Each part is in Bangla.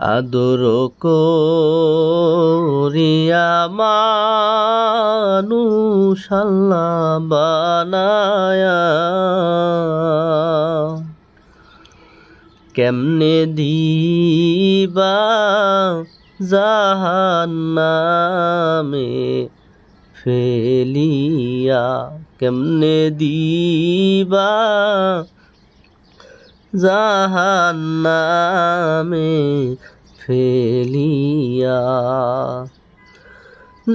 আদর করিয়া মানুষ আল্লাহ বানায়া কেমনে দিবা জাহান্নামে ফেলিয়া কেমনে দিবা জাহান্নামে ফেলিয়া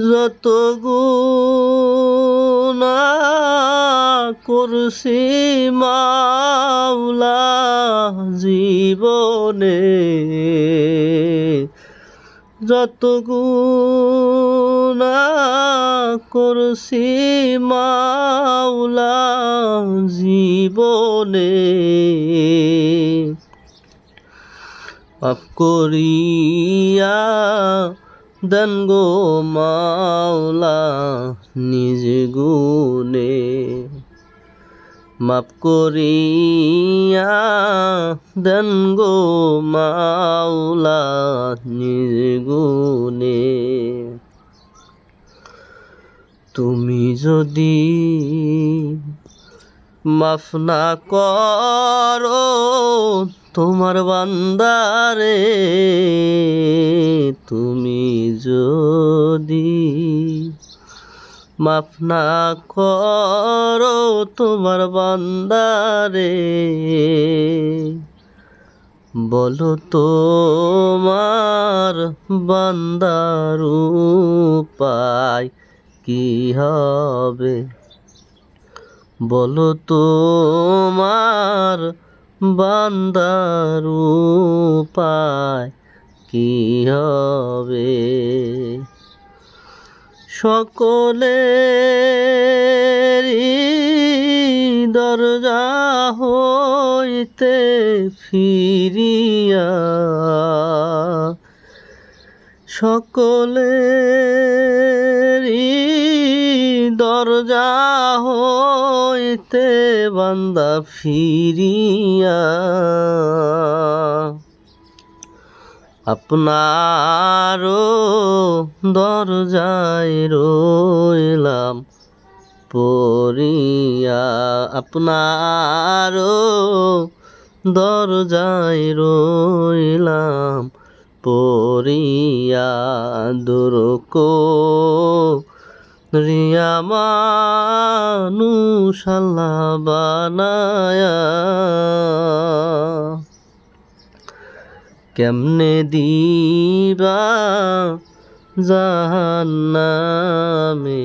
যত গুণা করছি মাওলা জীবনে যত গুণা করছি মাওলা জীবনে মাফ করিয়া দেন গো মাওলা নিজ গুণে মাফ করিয়া দেন গো মাওলা নিজ গুণে তুমি যদি মাফ না করো তোমার বান্দারে, তুমি যদি মাফ না করো তোমার বান্দারে। বলো তোমার বান্দার উপায় কি হবে? বলো তোমার বান্দার উপায় কি হবে? সকলের দরজা হইতে ফিরিয়া সকলে দরজা হইতে বান্দা ফিরিয়া আপনারও দরজায় রইলাম। পড়িয়া আপনারও দরজায় রইলাম পড়িয়া দুরক রিয়া মানুষ আল্লাহ বানায়া। কেমনে দিবা জাহান্নামে?